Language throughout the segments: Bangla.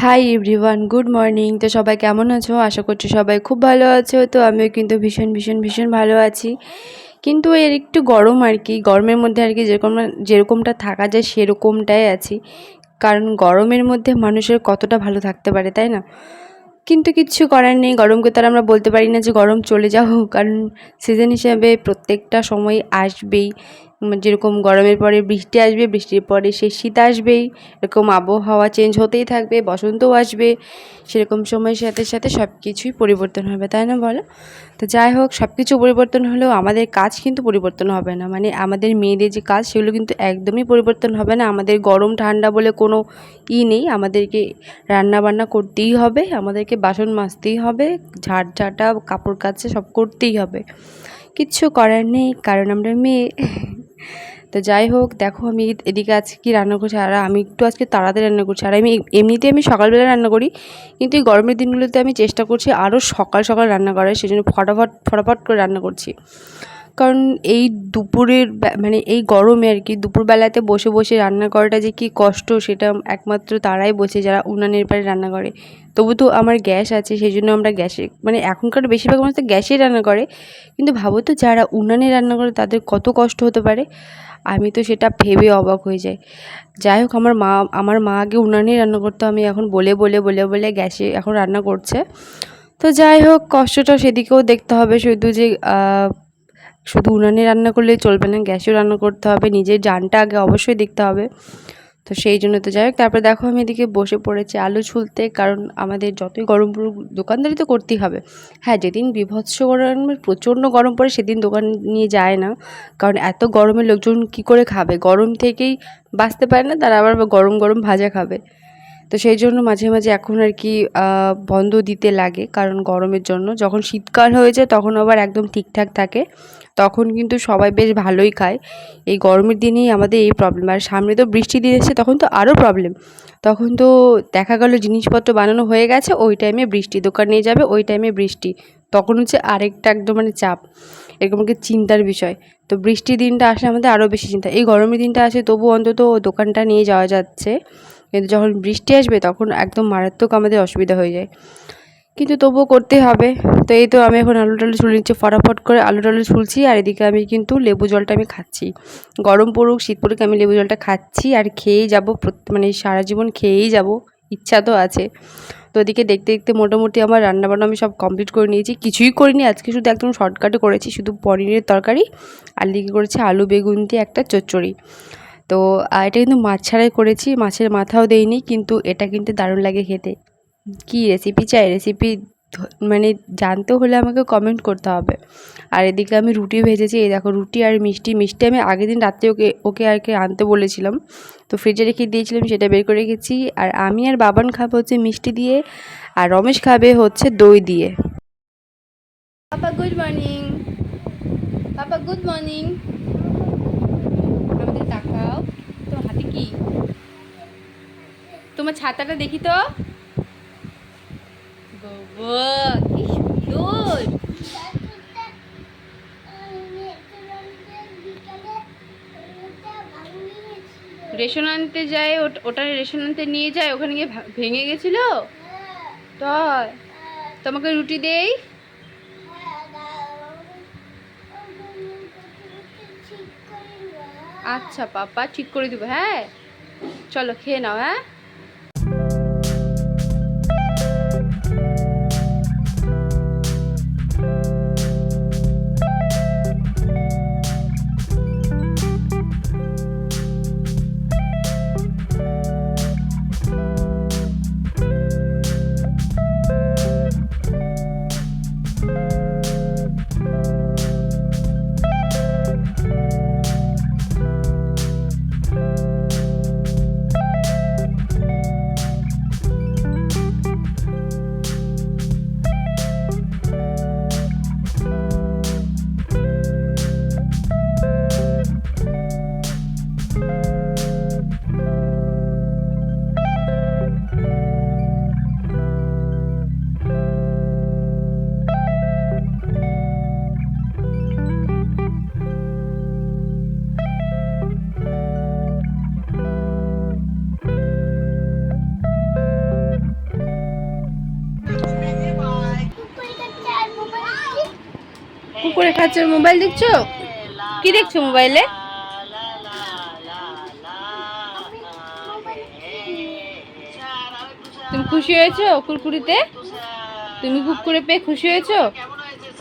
হাই এভরিওয়ান গুড মর্নিং তো সবাই কেমন আছো? আশা করছি সবাই খুব ভালো আছো। তো আমিও কিন্তু ভীষণ ভীষণ ভীষণ ভালো আছি। কিন্তু এর একটু গরম আর কি। গরমের মধ্যে আর কি যেরকম, যেরকমটা থাকা যায় সেরকমটাই আছি। কারণ গরমের মধ্যে মানুষের কতটা ভালো থাকতে পারে, তাই না? কিন্তু কিচ্ছু করার নেই। গরমকে তো আর আমরা বলতে পারি না যে গরম চলে যাও। কারণ সিজন হিসাবে প্রত্যেকটা সময় আসবেই। যেরকম গরমের পরে বৃষ্টি আসবে, বৃষ্টির পরে সে শীত আসবেই। এরকম আবহাওয়া চেঞ্জ হতেই থাকবে, বসন্তও আসবে। সেরকম সময়ের সাথে সাথে সব কিছুই পরিবর্তন হবে, তাই না বলো? তো যাই হোক সব কিছু পরিবর্তন হলেও আমাদের কাজ কিন্তু পরিবর্তন হবে না। মানে আমাদের মেয়েদের যে কাজ, সেগুলো কিন্তু একদমই পরিবর্তন হবে না। আমাদের গরম, ঠান্ডা বলে কোনো ই নেই। আমাদেরকে রান্না বান্না করতেই হবে, আমাদেরকে বাসন মাজতেই হবে, ঝাড় ঝাঁটা, কাপড় কাচা সব করতেই হবে। কিচ্ছু করার নেই, কারণ আমরা মেয়ে। তো যাই হোক, দেখো আমি এদিকে আজকে কি রান্না করছি, আর আমি একটু আজকে তাড়াতাড়ি রান্না করছি। আর আমি এমনিতে আমি সকালবেলা রান্না করি, কিন্তু এই গরমের দিনগুলোতে আমি চেষ্টা করছি আরও সকাল সকাল রান্না করার সেই জন্য ফটাফট ফটাফট করে রান্না করছি। কারণ এই দুপুরের মানে এই গরমে আর কি দুপুরবেলাতে বসে বসে রান্না করাটা যে কী কষ্ট সেটা একমাত্র তারাই বোঝে যারা উনানের পারে রান্না করে। তবু তো আমার গ্যাস আছে সেই জন্য আমরা গ্যাসে মানে এখনকার বেশিরভাগ মানুষ তো গ্যাসেই রান্না করে। কিন্তু ভাবো তো যারা উনানে রান্না করে তাদের কত কষ্ট হতে পারে? আমি তো সেটা ভেবে অবাক হয়ে যাই। যাই হোক, আমার মা আমার মা আগে উনানেই রান্না করতো, আমি এখন বলে বলে বলে বলে গ্যাসে এখন রান্না করছে। তো যাই হোক কষ্টটা সেদিকেও দেখতে হবে। শুধু যে শুধু উনানে রান্না করলেই চলবে না, গ্যাসেও রান্না করতে হবে, নিজের জানটা আগে অবশ্যই দেখতে হবে। তো সেই জন্য তো যাই হোক, তারপরে দেখো আমি এদিকে বসে পড়েছি আলু ছুলতে, কারণ আমাদের যতই গরম পড়ুক, দোকানদারি তো করতেই হবে। হ্যাঁ যেদিন বিভৎস গরমের প্রচণ্ড গরম পড়ে, সেদিন দোকান নিয়ে যায় না। কারণ এত গরমে লোকজন কী করে খাবে? গরম থেকেই বাঁচতে পারে না, তারা আবার গরম গরম ভাজা খাবে। তো সেই জন্য মাঝে মাঝে এখন আর কি বন্ধ দিতে লাগে। কারণ গরমের জন্য যখন শীতকাল হয়ে যায় তখন আবার একদম ঠিকঠাক থাকে। তখন কিন্তু সবাই বেশ ভালোই খায়। এই গরমের দিনেই আমাদের এই প্রবলেম আর সামনে তো বৃষ্টি দিন এসছে তখন তো আরও প্রবলেম তখন তো দেখা গেল জিনিসপত্র বানানো হয়ে গেছে, ওই টাইমে বৃষ্টি দোকান নিয়ে যাবে, ওই টাইমে বৃষ্টি। তখন হচ্ছে আরেকটা একদম মানে চাপ। এরকম কি চিন্তার বিষয়। তো বৃষ্টির দিনটা আসলে আমাদের আরও বেশি চিন্তা। এই গরমের দিনটা আসে তবু অন্তত দোকানটা নিয়ে যাওয়া যাচ্ছে। কিন্তু যখন বৃষ্টি আসবে তখন একদম মারাত্মক আমাদের অসুবিধা হয়ে যায়। কিন্তু তবুও করতে হবে। তো এই তো আমি এখন আলু টালু ছুলে নিচ্ছি, ফটাফট করে আলু টালু ছুলছি আর এদিকে আমি কিন্তু লেবু জলটা আমি খাচ্ছি। গরম পড়ুক, শীত পড়ুক, আমি লেবু জলটা খাচ্ছি আর খেয়েই যাব মানে সারা জীবন খেয়েই যাব, ইচ্ছা তো আছে। তো ওদিকে দেখতে দেখতে মোটামুটি আমার রান্নাবান্না আমি সব কমপ্লিট করে নিয়েছি। কিছুই করিনি, আজকে শুধু একদম শর্টকাটে করেছি, শুধু পনিরের তরকারি, আর দিকে করেছি আলু বেগুন দিয়ে একটা চচ্চড়ি। তো এটা কিন্তু মাছ ছাড়াই করেছি, মাছের মাথাও দেইনি, কিন্তু এটা কিন্তু দারুণ লাগে খেতে। কী রেসিপি চাই? রেসিপি মানে জানতে হলে আমাকে কমেন্ট করতে হবে। আর এদিকে আমি রুটি ভেজেছি, এই দেখো রুটি আর মিষ্টি মিষ্টি আমি আগের দিন রাত্রে ওকে ওকে আর কি আনতে বলেছিলাম। তো ফ্রিজে রেখে দিয়েছিলাম, সেটা বের করে রেখেছি। আর আমি আর বাবান খাব হচ্ছে মিষ্টি দিয়ে, আর রমেশ খাবে হচ্ছে দই দিয়ে। Papa good morning papa good morning আমাদের তাকাও তোমার হাতে কি? তোমার ছাতাটা দেখি তো। কি সুন্দর। রেশন আনতে যায় ওটা রেশন আনতে নিয়ে যায় ওখানে গিয়ে ভেঙে গেছিল? তাই? তোমাকে রুটি দেই? আচ্ছা পাপা ঠিক করে দেবো হ্যাঁ? চলো খেয়ে নাও হ্যাঁ? কুকুরে খাচ্ছে, মোবাইল দেখছ? কি দেখছ মোবাইলে? তুমি খুশি হয়েছো কুরকুরিতে? তুমি কুকুরে পেয়ে খুশি হয়েছো?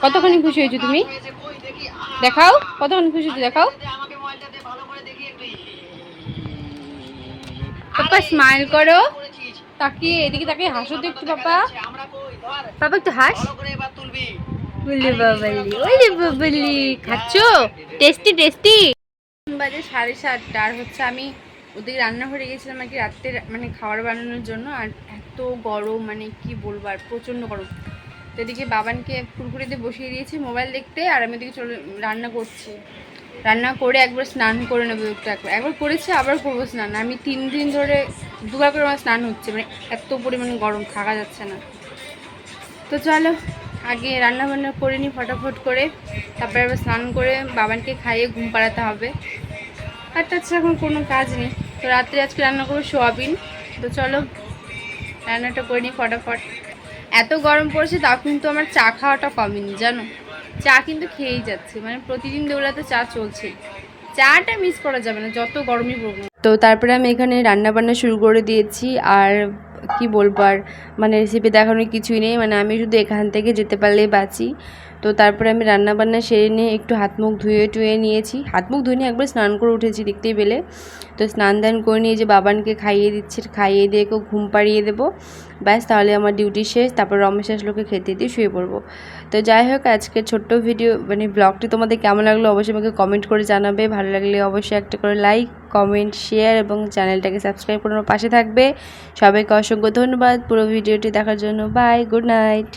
কতখানি খুশি হয়েছো তুমি? দেখাও, কতখানি খুশি হয়েছো দেখাও। পাপা স্মাইল করো। তাকিয়ে, এদিকে তাকিয়ে হাসো তো একটু, পাপা। পাপা, একটু হাস। বলি বাবালি ওলি বাবালি খাচ্ছো টেস্টি টেস্টি বাজে সাড়ে সাতটা, আর হচ্ছে আমি ওদিকে রান্নাঘরে গেছিলাম আর কি রাত্রে মানে খাবার বানানোর জন্য, আর এত গরম মানে কি বলব, আর প্রচণ্ড গরম। তো এদিকে বাবানকে কুরকুরিতে বসিয়ে দিয়েছি মোবাইল দেখতে, আর আমি ওদিকে চলে, রান্না করছি। রান্না করে একবার স্নান করে নেব একটু একবার। একবার করেছি, আবার করব স্নান। আমি তিন দিন ধরে, দুবার করে আমার স্নান হচ্ছে মানে এত পরিমাণ গরম, থাকা যাচ্ছে না। তো চলো আগে রান্না বান্না করে নিই ফটাফট করে। তারপরে আবার স্নান করে বাবানকে খাইয়ে ঘুম পাড়াতে হবে। আর তাছাড়া এখন কোনো কাজ নেই। তো রাত্রে আজকে রান্না করব সোয়াবিন। তো চলো, রান্নাটা করে নিই ফটাফট। এত গরম পড়েছে, তাও কিন্তু আমার চা খাওয়াটা কমেনি, জানো? চা কিন্তু খেয়েই যাচ্ছে। মানে প্রতিদিন দৌড়াতে চা চলছে। চাটা মিস করা যাবে না, যত গরমই পড়ুক না। তো তারপরে আমি এখানে রান্না বান্না শুরু করে দিয়েছি। আর কি বলব আর? মানে রেসিপি দেখানোর কিছুই নেই। মানে আমি শুধু এখান থেকে যেতে পারলেই বাঁচি। তো তারপরে আমি রান্না বান্না সেরে নিয়ে একটু হাত মুখ ধুয়ে টুয়ে নিয়েছি। হাত মুখ ধুয়ে নিয়ে একবার স্নান করে উঠেছি দেখতেই পেলে। তো স্নান দান করে নিয়ে যে বাবানকে খাইয়ে দিচ্ছি, খাইয়ে দিয়ে কেউ ঘুম পাড়িয়ে দেবো। ব্যাস, তাহলে আমার ডিউটি শেষ, তারপর রমেশ আসলোকে খেতে দিয়ে শুয়ে পড়ব। তো যাই হোক আজকে ছোট্ট ভিডিও মানে ব্লগটি তোমাদের কেমন লাগল অবশ্যই আমাকে কমেন্ট করে জানাবে। ভালো লাগলে অবশ্যই একটা করে লাইক কমেন্ট শেয়ার এবং চ্যানেলটাকে সাবস্ক্রাইব করে আমার পাশে থাকবে। সবাইকে অসংখ্য ধন্যবাদ। পুরো ভিডিওটি দেখার জন্য বাই গুড নাইট